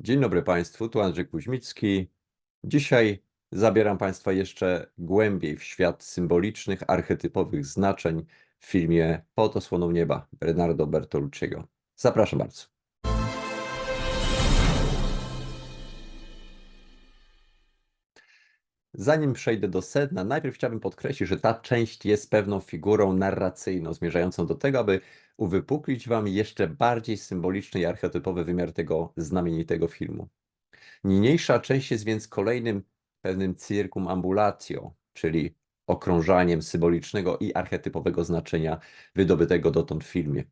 Dzień dobry Państwu, tu Andrzej Kuźmicki. Dzisiaj zabieram Państwa jeszcze głębiej w świat symbolicznych, archetypowych znaczeń w filmie Pod osłoną nieba Bernardo Bertolucciego. Zapraszam bardzo. Zanim przejdę do sedna, najpierw chciałbym podkreślić, że ta część jest pewną figurą narracyjną, zmierzającą do tego, aby uwypuklić Wam jeszcze bardziej symboliczny i archetypowy wymiar tego znamienitego filmu. Niniejsza część jest więc kolejnym pewnym circum ambulatio, czyli okrążaniem symbolicznego i archetypowego znaczenia wydobytego dotąd w filmie.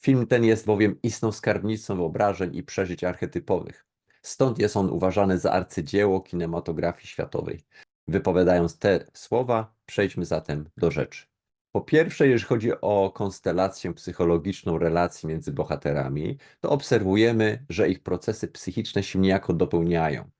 Film ten jest bowiem istną skarbnicą wyobrażeń i przeżyć archetypowych. Stąd jest on uważany za arcydzieło kinematografii światowej. Wypowiadając te słowa, przejdźmy zatem do rzeczy. Po pierwsze, jeżeli chodzi o konstelację psychologiczną relacji między bohaterami, to obserwujemy, że ich procesy psychiczne się niejako dopełniają.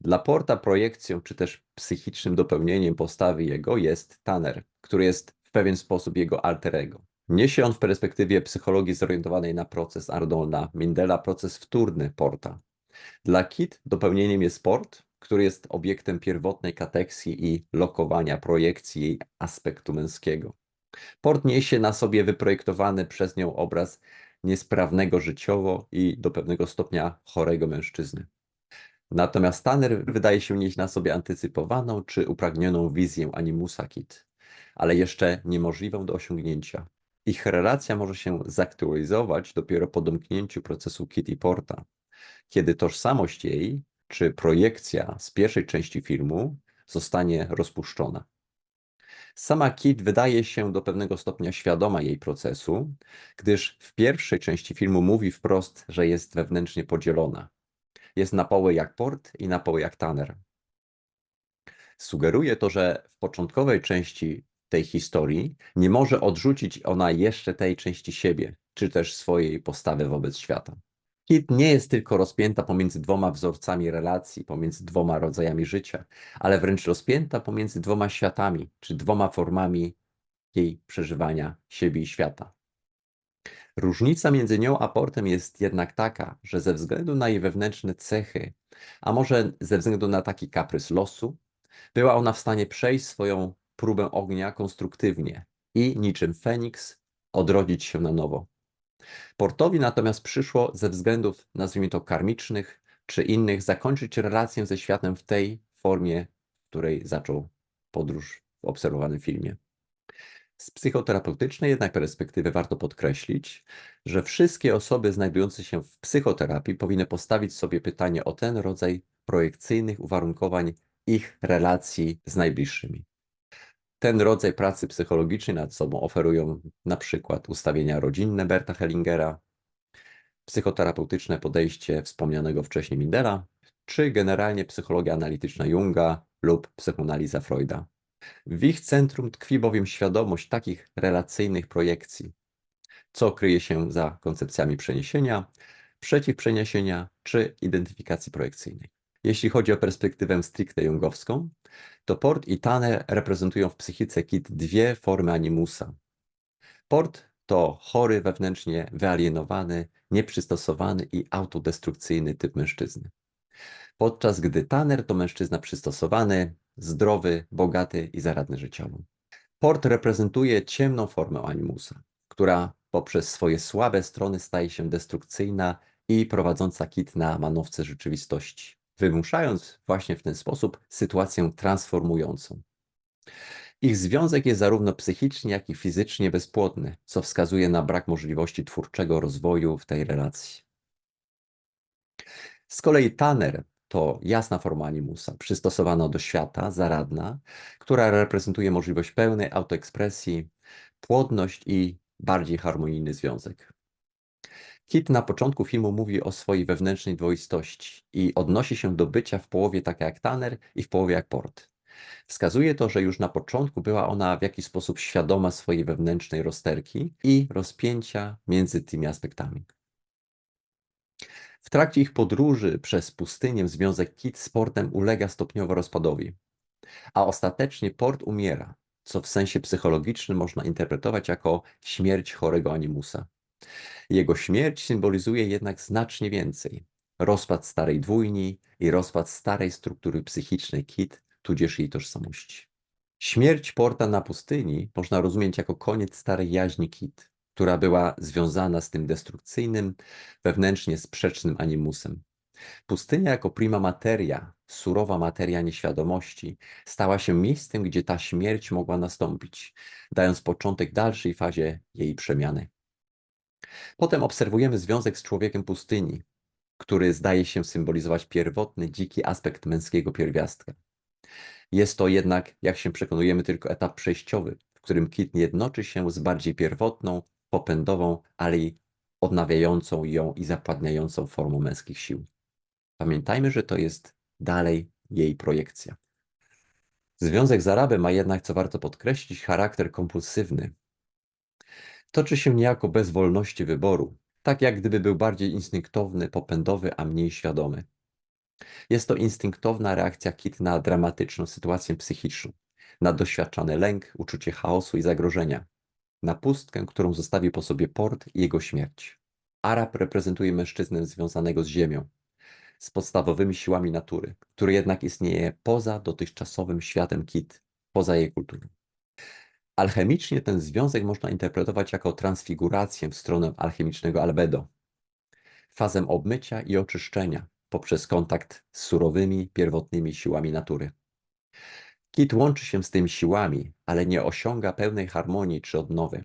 Dla Porta projekcją czy też psychicznym dopełnieniem postawy jego jest Tanner, który jest w pewien sposób jego alter ego. Niesie on w perspektywie psychologii zorientowanej na proces Arnolda Mindela proces wtórny Porta. Dla Kit dopełnieniem jest Port, który jest obiektem pierwotnej kateksji i lokowania projekcji jej aspektu męskiego. Port niesie na sobie wyprojektowany przez nią obraz niesprawnego życiowo i do pewnego stopnia chorego mężczyzny. Natomiast Tanner wydaje się nieść na sobie antycypowaną czy upragnioną wizję animusa Kit, ale jeszcze niemożliwą do osiągnięcia. Ich relacja może się zaktualizować dopiero po domknięciu procesu Kit i Porta, kiedy tożsamość jej czy projekcja z pierwszej części filmu zostanie rozpuszczona. Sama Kit wydaje się do pewnego stopnia świadoma jej procesu, gdyż w pierwszej części filmu mówi wprost, że jest wewnętrznie podzielona. Jest na poły jak Port i na poły jak Tanner. Sugeruje to, że w początkowej części tej historii nie może odrzucić ona jeszcze tej części siebie, czy też swojej postawy wobec świata. Kit nie jest tylko rozpięta pomiędzy dwoma wzorcami relacji, pomiędzy dwoma rodzajami życia, ale wręcz rozpięta pomiędzy dwoma światami, czy dwoma formami jej przeżywania siebie i świata. Różnica między nią a Portem jest jednak taka, że ze względu na jej wewnętrzne cechy, a może ze względu na taki kaprys losu, była ona w stanie przejść swoją próbę ognia konstruktywnie i niczym Feniks odrodzić się na nowo. Portowi natomiast przyszło ze względów, nazwijmy to karmicznych czy innych, zakończyć relację ze światem w tej formie, w której zaczął podróż w obserwowanym filmie. Z psychoterapeutycznej jednak perspektywy warto podkreślić, że wszystkie osoby znajdujące się w psychoterapii powinny postawić sobie pytanie o ten rodzaj projekcyjnych uwarunkowań ich relacji z najbliższymi. Ten rodzaj pracy psychologicznej nad sobą oferują na przykład ustawienia rodzinne Berta Hellingera, psychoterapeutyczne podejście wspomnianego wcześniej Mindela, czy generalnie psychologia analityczna Junga lub psychoanaliza Freuda. W ich centrum tkwi bowiem świadomość takich relacyjnych projekcji, co kryje się za koncepcjami przeniesienia, przeciwprzeniesienia czy identyfikacji projekcyjnej. Jeśli chodzi o perspektywę stricte jungowską, to Port i Tanner reprezentują w psychice Kit dwie formy animusa. Port to chory, wewnętrznie wyalienowany, nieprzystosowany i autodestrukcyjny typ mężczyzny. Podczas gdy Tanner to mężczyzna przystosowany, zdrowy, bogaty i zaradny życiowo. Port reprezentuje ciemną formę animusa, która poprzez swoje słabe strony staje się destrukcyjna i prowadząca Kit na manowce rzeczywistości wymuszając właśnie w ten sposób sytuację transformującą. Ich związek jest zarówno psychicznie, jak i fizycznie bezpłodny, co wskazuje na brak możliwości twórczego rozwoju w tej relacji. Z kolei Tanner to jasna forma animusa, przystosowana do świata, zaradna, która reprezentuje możliwość pełnej autoekspresji, płodność i bardziej harmonijny związek. Kit na początku filmu mówi o swojej wewnętrznej dwoistości i odnosi się do bycia w połowie tak jak Tanner i w połowie jak Port. Wskazuje to, że już na początku była ona w jakiś sposób świadoma swojej wewnętrznej rozterki i rozpięcia między tymi aspektami. W trakcie ich podróży przez pustynię związek Kit z Portem ulega stopniowo rozpadowi, a ostatecznie Port umiera, co w sensie psychologicznym można interpretować jako śmierć chorego animusa. Jego śmierć symbolizuje jednak znacznie więcej. rozpad starej dwójni i rozpad starej struktury psychicznej Kit, tudzież jej tożsamości. Śmierć Porta na pustyni można rozumieć jako koniec starej jaźni Kit, która była związana z tym destrukcyjnym, wewnętrznie sprzecznym animusem. Pustynia jako prima materia, surowa materia nieświadomości, stała się miejscem, gdzie ta śmierć mogła nastąpić, dając początek dalszej fazie jej przemiany. Potem obserwujemy związek z człowiekiem pustyni, który zdaje się symbolizować pierwotny, dziki aspekt męskiego pierwiastka. Jest to jednak, jak się przekonujemy, tylko etap przejściowy, w którym Kit jednoczy się z bardziej pierwotną, popędową, ale i odnawiającą ją i zapładniającą formą męskich sił. Pamiętajmy, że to jest dalej jej projekcja. Związek z Arabem ma jednak, co warto podkreślić, charakter kompulsywny. Toczy się niejako bez wolności wyboru, tak jak gdyby był bardziej instynktowny, popędowy, a mniej świadomy. Jest to instynktowna reakcja Kit na dramatyczną sytuację psychiczną, na doświadczany lęk, uczucie chaosu i zagrożenia, na pustkę, którą zostawi po sobie port i jego śmierć. Arab reprezentuje mężczyznę związanego z ziemią, z podstawowymi siłami natury, który jednak istnieje poza dotychczasowym światem Kit, poza jej kulturą. Alchemicznie ten związek można interpretować jako transfigurację w stronę alchemicznego albedo, fazę obmycia i oczyszczenia poprzez kontakt z surowymi, pierwotnymi siłami natury. Kit łączy się z tymi siłami, ale nie osiąga pełnej harmonii czy odnowy.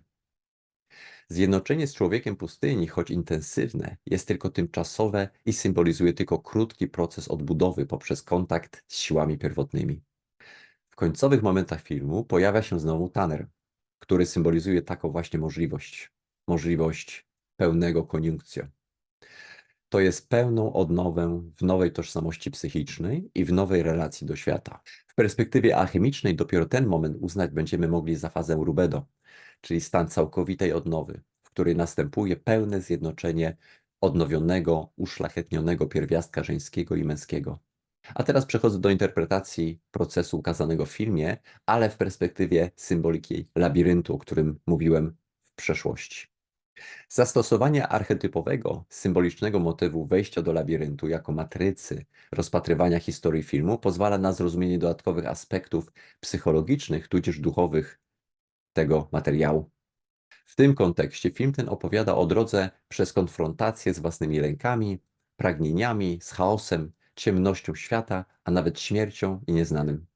Zjednoczenie z człowiekiem pustyni, choć intensywne, jest tylko tymczasowe i symbolizuje tylko krótki proces odbudowy poprzez kontakt z siłami pierwotnymi. Końcowych momentach filmu pojawia się znowu Tanner, który symbolizuje taką właśnie możliwość. Możliwość pełnego koniunkcjo. To jest pełną odnowę w nowej tożsamości psychicznej i w nowej relacji do świata. W perspektywie alchemicznej dopiero ten moment uznać będziemy mogli za fazę rubedo, czyli stan całkowitej odnowy, w której następuje pełne zjednoczenie odnowionego, uszlachetnionego pierwiastka żeńskiego i męskiego. A teraz przechodzę do interpretacji procesu ukazanego w filmie, ale w perspektywie symboliki labiryntu, o którym mówiłem w przeszłości. Zastosowanie archetypowego, symbolicznego motywu wejścia do labiryntu jako matrycy rozpatrywania historii filmu pozwala na zrozumienie dodatkowych aspektów psychologicznych tudzież duchowych tego materiału. W tym kontekście film ten opowiada o drodze przez konfrontację z własnymi lękami, pragnieniami, z chaosem, ciemnością świata, a nawet śmiercią i nieznanym.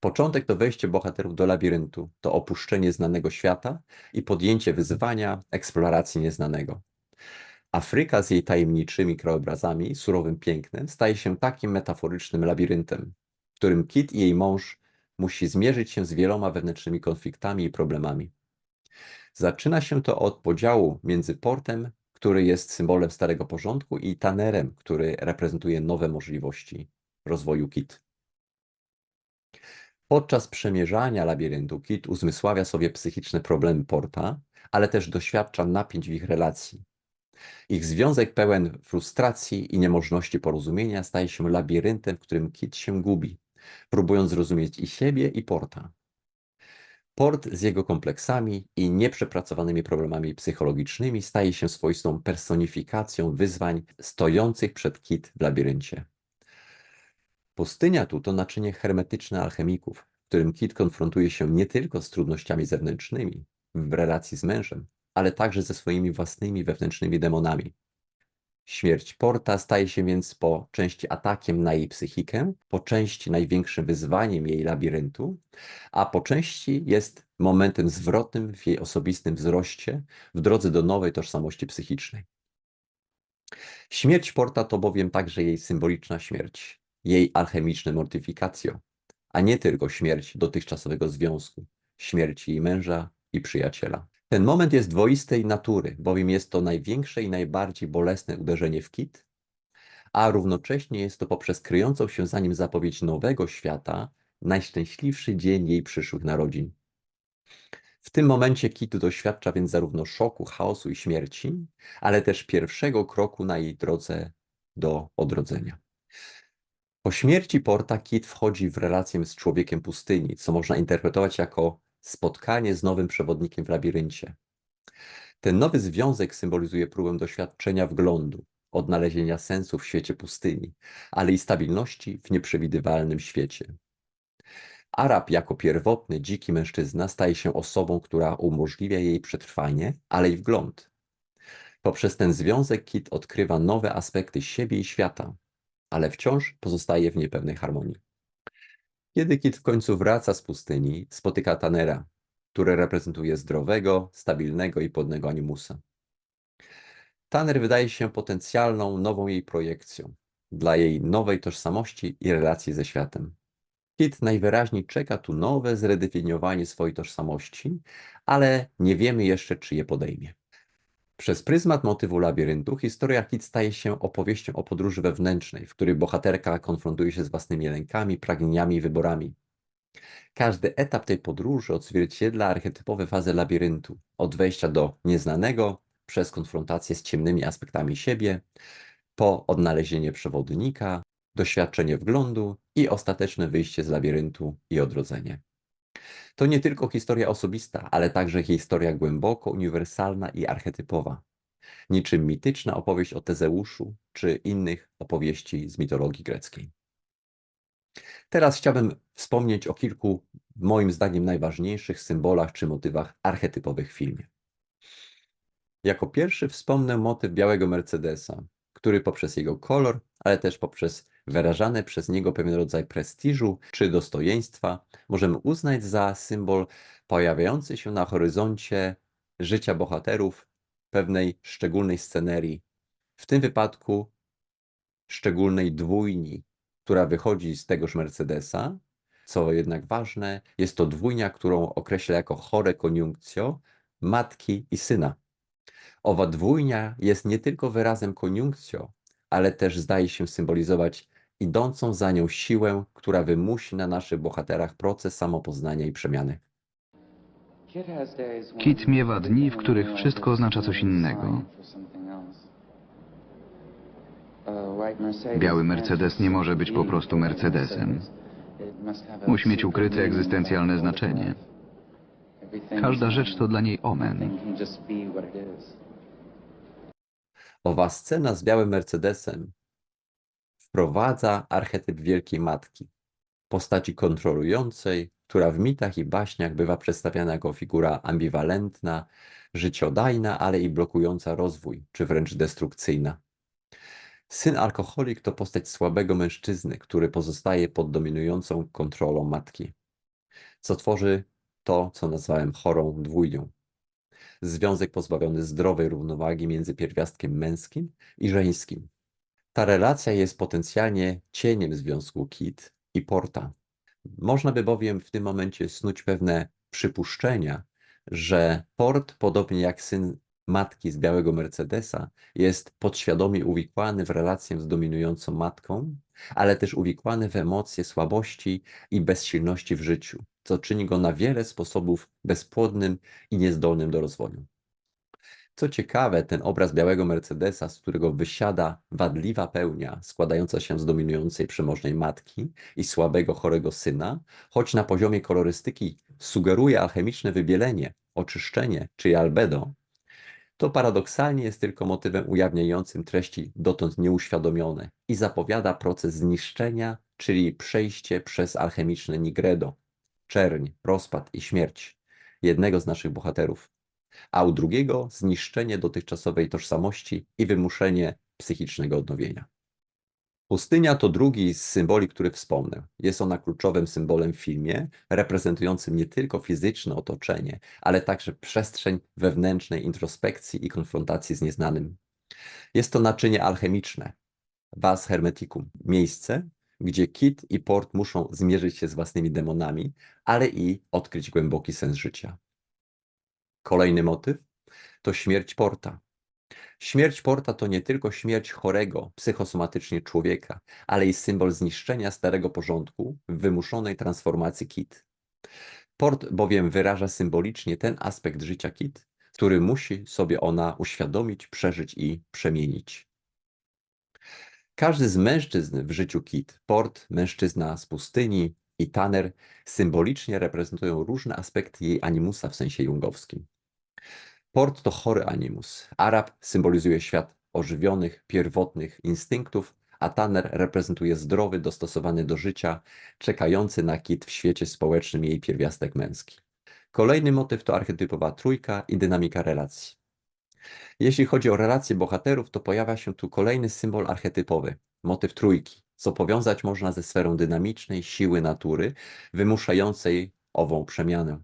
Początek to wejście bohaterów do labiryntu, to opuszczenie znanego świata i podjęcie wyzwania eksploracji nieznanego. Afryka z jej tajemniczymi krajobrazami, surowym pięknem, staje się takim metaforycznym labiryntem, w którym Kit i jej mąż musi zmierzyć się z wieloma wewnętrznymi konfliktami i problemami. Zaczyna się to od podziału między portem, który jest symbolem starego porządku, i tanerem, który reprezentuje nowe możliwości rozwoju Kit. Podczas przemierzania labiryntu Kit uzmysławia sobie psychiczne problemy Porta, ale też doświadcza napięć w ich relacji. Ich związek pełen frustracji i niemożności porozumienia staje się labiryntem, w którym Kit się gubi, próbując zrozumieć i siebie, i Porta. Port z jego kompleksami i nieprzepracowanymi problemami psychologicznymi staje się swoistą personifikacją wyzwań stojących przed Kit w labiryncie. Pustynia tu to naczynie hermetyczne alchemików, w którym Kit konfrontuje się nie tylko z trudnościami zewnętrznymi w relacji z mężem, ale także ze swoimi własnymi wewnętrznymi demonami. Śmierć Porta staje się więc po części atakiem na jej psychikę, po części największym wyzwaniem jej labiryntu, a po części jest momentem zwrotnym w jej osobistym wzroście w drodze do nowej tożsamości psychicznej. Śmierć Porta to bowiem także jej symboliczna śmierć, jej alchemiczne mortyfikacjo, a nie tylko śmierć dotychczasowego związku, śmierć jej męża i przyjaciela. Ten moment jest dwoistej natury, bowiem jest to największe i najbardziej bolesne uderzenie w kit, a równocześnie jest to poprzez kryjącą się za nim zapowiedź nowego świata najszczęśliwszy dzień jej przyszłych narodzin. W tym momencie Kit doświadcza więc zarówno szoku, chaosu i śmierci, ale też pierwszego kroku na jej drodze do odrodzenia. Po śmierci Porta Kit wchodzi w relację z człowiekiem pustyni, co można interpretować jako spotkanie z nowym przewodnikiem w labiryncie. Ten nowy związek symbolizuje próbę doświadczenia wglądu, odnalezienia sensu w świecie pustyni, ale i stabilności w nieprzewidywalnym świecie. Arab jako pierwotny, dziki mężczyzna staje się osobą, która umożliwia jej przetrwanie, ale i wgląd. Poprzez ten związek Kit odkrywa nowe aspekty siebie i świata, ale wciąż pozostaje w niepewnej harmonii. Kiedy Kit w końcu wraca z pustyni, spotyka Tanera, który reprezentuje zdrowego, stabilnego i płodnego animusa. Tanner wydaje się potencjalną nową jej projekcją dla jej nowej tożsamości i relacji ze światem. Kit najwyraźniej czeka tu nowe zredefiniowanie swojej tożsamości, ale nie wiemy jeszcze, czy je podejmie. Przez pryzmat motywu labiryntu historia Kit staje się opowieścią o podróży wewnętrznej, w której bohaterka konfrontuje się z własnymi lękami, pragnieniami i wyborami. Każdy etap tej podróży odzwierciedla archetypowe fazy labiryntu, od wejścia do nieznanego, przez konfrontację z ciemnymi aspektami siebie, po odnalezienie przewodnika, doświadczenie wglądu i ostateczne wyjście z labiryntu i odrodzenie. To nie tylko historia osobista, ale także historia głęboko uniwersalna i archetypowa, niczym mityczna opowieść o Tezeuszu czy innych opowieści z mitologii greckiej. Teraz chciałbym wspomnieć o kilku, moim zdaniem, najważniejszych symbolach czy motywach archetypowych w filmie. Jako pierwszy wspomnę motyw białego Mercedesa, który poprzez jego kolor, ale też poprzez wyrażany przez niego pewien rodzaj prestiżu czy dostojeństwa możemy uznać za symbol pojawiający się na horyzoncie życia bohaterów pewnej szczególnej scenerii. W tym wypadku szczególnej dwójni, która wychodzi z tegoż Mercedesa. Co jednak ważne, jest to dwójnia, którą określa jako chore koniunkcjo matki i syna. Owa dwójnia jest nie tylko wyrazem koniunkcjo, ale też zdaje się symbolizować idącą za nią siłę, która wymusi na naszych bohaterach proces samopoznania i przemiany. Kit miewa dni, w których wszystko oznacza coś innego. Biały Mercedes nie może być po prostu Mercedesem. Musi mieć ukryte egzystencjalne znaczenie. Każda rzecz to dla niej omen. Owa scena z białym Mercedesem wprowadza archetyp Wielkiej Matki, postaci kontrolującej, która w mitach i baśniach bywa przedstawiana jako figura ambiwalentna, życiodajna, ale i blokująca rozwój, czy wręcz destrukcyjna. Syn alkoholik to postać słabego mężczyzny, który pozostaje pod dominującą kontrolą matki, co tworzy to, co nazwałem chorą dwójnią. Związek pozbawiony zdrowej równowagi między pierwiastkiem męskim i żeńskim. Ta relacja jest potencjalnie cieniem związku Kit i Porta. Można by bowiem w tym momencie snuć pewne przypuszczenia, że Port, podobnie jak syn matki z białego Mercedesa, jest podświadomie uwikłany w relację z dominującą matką, ale też uwikłany w emocje słabości i bezsilności w życiu, co czyni go na wiele sposobów bezpłodnym i niezdolnym do rozwoju. Co ciekawe, ten obraz białego Mercedesa, z którego wysiada wadliwa pełnia składająca się z dominującej przemożnej matki i słabego chorego syna, choć na poziomie kolorystyki sugeruje alchemiczne wybielenie, oczyszczenie czy albedo, to paradoksalnie jest tylko motywem ujawniającym treści dotąd nieuświadomione i zapowiada proces zniszczenia, czyli przejście przez alchemiczne nigredo, czerń, rozpad i śmierć jednego z naszych bohaterów, a u drugiego zniszczenie dotychczasowej tożsamości i wymuszenie psychicznego odnowienia. Pustynia to drugi z symboli, który wspomnę. Jest ona kluczowym symbolem w filmie, reprezentującym nie tylko fizyczne otoczenie, ale także przestrzeń wewnętrznej introspekcji i konfrontacji z nieznanym. Jest to naczynie alchemiczne, vas hermeticum, miejsce, gdzie Kit i Port muszą zmierzyć się z własnymi demonami, ale i odkryć głęboki sens życia. Kolejny motyw to śmierć Porta. Śmierć Porta to nie tylko śmierć chorego psychosomatycznie człowieka, ale i symbol zniszczenia starego porządku w wymuszonej transformacji Kit. Port bowiem wyraża symbolicznie ten aspekt życia Kit, który musi sobie ona uświadomić, przeżyć i przemienić. Każdy z mężczyzn w życiu Kit, Port, mężczyzna z pustyni i Tanner, symbolicznie reprezentują różne aspekty jej animusa w sensie jungowskim. Port to chory animus. Arab symbolizuje świat ożywionych, pierwotnych instynktów, a Tanner reprezentuje zdrowy, dostosowany do życia, czekający na kit w świecie społecznym jej pierwiastek męski. Kolejny motyw to archetypowa trójka i dynamika relacji. Jeśli chodzi o relacje bohaterów, to pojawia się tu kolejny symbol archetypowy motyw trójki, co powiązać można ze sferą dynamicznej siły natury, wymuszającej ową przemianę,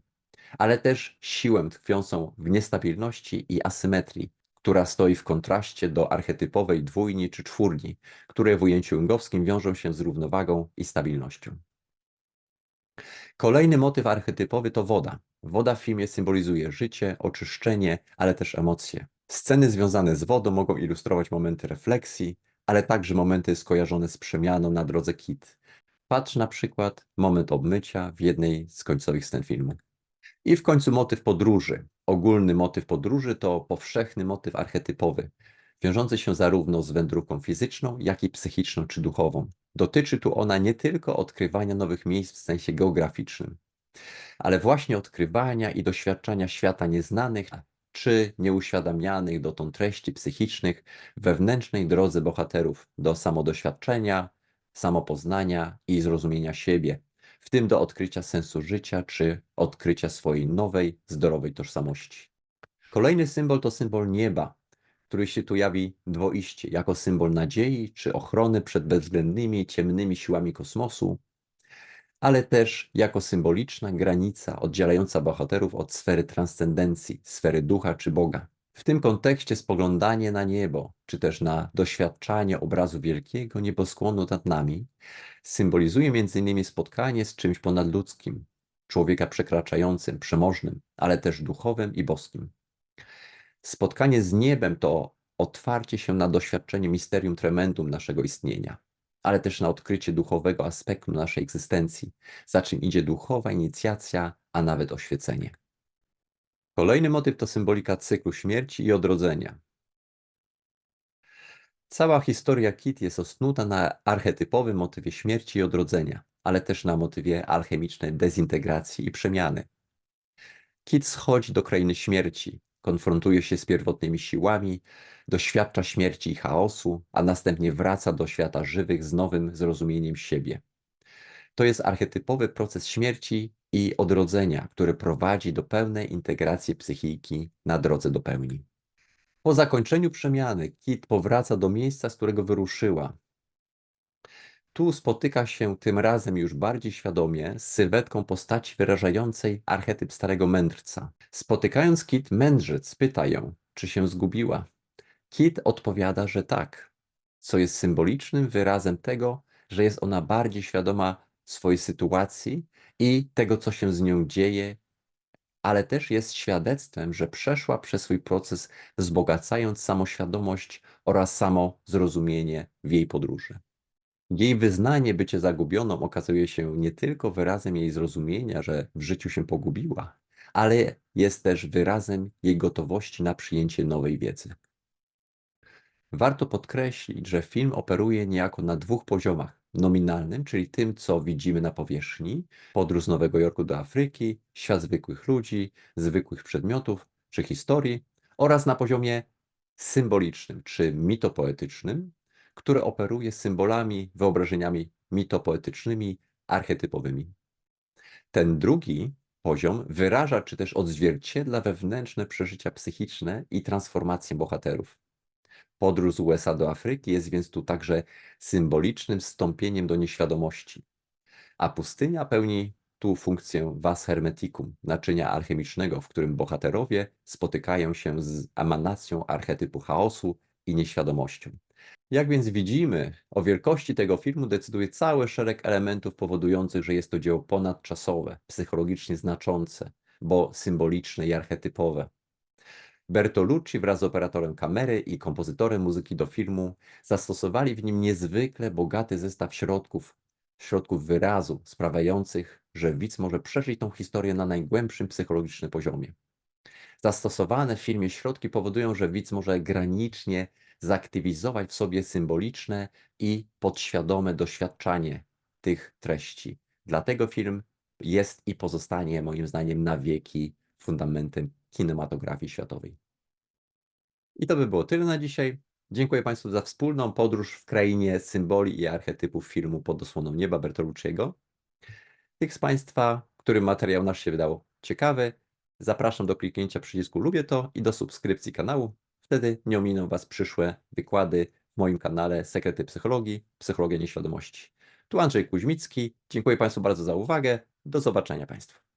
ale też siłę tkwiącą w niestabilności i asymetrii, która stoi w kontraście do archetypowej dwójni czy czwórni, które w ujęciu jungowskim wiążą się z równowagą i stabilnością. Kolejny motyw archetypowy to woda. Woda w filmie symbolizuje życie, oczyszczenie, ale też emocje. Sceny związane z wodą mogą ilustrować momenty refleksji, ale także momenty skojarzone z przemianą na drodze Kit. Patrz na przykład moment obmycia w jednej z końcowych scen filmu. I w końcu motyw podróży. Ogólny motyw podróży to powszechny motyw archetypowy, wiążący się zarówno z wędrówką fizyczną, jak i psychiczną czy duchową. Dotyczy tu ona nie tylko odkrywania nowych miejsc w sensie geograficznym, ale właśnie odkrywania i doświadczania świata nieznanych czy nieuświadamianych dotąd treści psychicznych wewnętrznej drodze bohaterów do samodoświadczenia, samopoznania i zrozumienia siebie, w tym do odkrycia sensu życia czy odkrycia swojej nowej, zdrowej tożsamości. Kolejny symbol to symbol nieba, który się tu jawi dwoiście, jako symbol nadziei czy ochrony przed bezwzględnymi, ciemnymi siłami kosmosu, ale też jako symboliczna granica oddzielająca bohaterów od sfery transcendencji, sfery ducha czy Boga. W tym kontekście spoglądanie na niebo, czy też na doświadczanie obrazu wielkiego nieboskłonu nad nami, symbolizuje m.in. spotkanie z czymś ponadludzkim, człowieka przekraczającym, przemożnym, ale też duchowym i boskim. Spotkanie z niebem to otwarcie się na doświadczenie misterium tremendum naszego istnienia, ale też na odkrycie duchowego aspektu naszej egzystencji, za czym idzie duchowa inicjacja, a nawet oświecenie. Kolejny motyw to symbolika cyklu śmierci i odrodzenia. Cała historia Kit jest osnuta na archetypowym motywie śmierci i odrodzenia, ale też na motywie alchemicznej dezintegracji i przemiany. Kit schodzi do krainy śmierci, konfrontuje się z pierwotnymi siłami, doświadcza śmierci i chaosu, a następnie wraca do świata żywych z nowym zrozumieniem siebie. To jest archetypowy proces śmierci i odrodzenia, który prowadzi do pełnej integracji psychiki na drodze do pełni. Po zakończeniu przemiany Kit powraca do miejsca, z którego wyruszyła. Tu spotyka się tym razem już bardziej świadomie z sylwetką postaci wyrażającej archetyp starego mędrca. Spotykając Kit, mędrzec pyta ją, czy się zgubiła. Kit odpowiada, że tak, co jest symbolicznym wyrazem tego, że jest ona bardziej świadoma swojej sytuacji i tego, co się z nią dzieje, ale też jest świadectwem, że przeszła przez swój proces, wzbogacając samoświadomość oraz samo zrozumienie w jej podróży. Jej wyznanie bycie zagubioną okazuje się nie tylko wyrazem jej zrozumienia, że w życiu się pogubiła, ale jest też wyrazem jej gotowości na przyjęcie nowej wiedzy. Warto podkreślić, że film operuje niejako na dwóch poziomach. Nominalnym, czyli tym, co widzimy na powierzchni, podróż z Nowego Jorku do Afryki, świat zwykłych ludzi, zwykłych przedmiotów czy historii, oraz na poziomie symbolicznym czy mitopoetycznym, który operuje symbolami, wyobrażeniami mitopoetycznymi, archetypowymi. Ten drugi poziom wyraża czy też odzwierciedla wewnętrzne przeżycia psychiczne i transformacje bohaterów. Podróż z USA do Afryki jest więc tu także symbolicznym wstąpieniem do nieświadomości, a pustynia pełni tu funkcję vas hermeticum, naczynia alchemicznego, w którym bohaterowie spotykają się z emanacją archetypu chaosu i nieświadomością. Jak więc widzimy, o wielkości tego filmu decyduje cały szereg elementów powodujących, że jest to dzieło ponadczasowe, psychologicznie znaczące, bo symboliczne i archetypowe. Bertolucci wraz z operatorem kamery i kompozytorem muzyki do filmu zastosowali w nim niezwykle bogaty zestaw środków, środków wyrazu, sprawiających, że widz może przeżyć tą historię na najgłębszym psychologicznym poziomie. Zastosowane w filmie środki powodują, że widz może granicznie zaktywizować w sobie symboliczne i podświadome doświadczanie tych treści. Dlatego film jest i pozostanie moim zdaniem na wieki fundamentem kinematografii światowej. I to by było tyle na dzisiaj. Dziękuję Państwu za wspólną podróż w krainie symboli i archetypów filmu Pod osłoną nieba Bertolucciego. Tych z Państwa, którym materiał nasz się wydał ciekawy, zapraszam do kliknięcia przycisku lubię to i do subskrypcji kanału. Wtedy nie ominą Was przyszłe wykłady w moim kanale Sekrety Psychologii, Psychologia Nieświadomości. Tu Andrzej Kuźmicki. Dziękuję Państwu bardzo za uwagę. Do zobaczenia Państwu.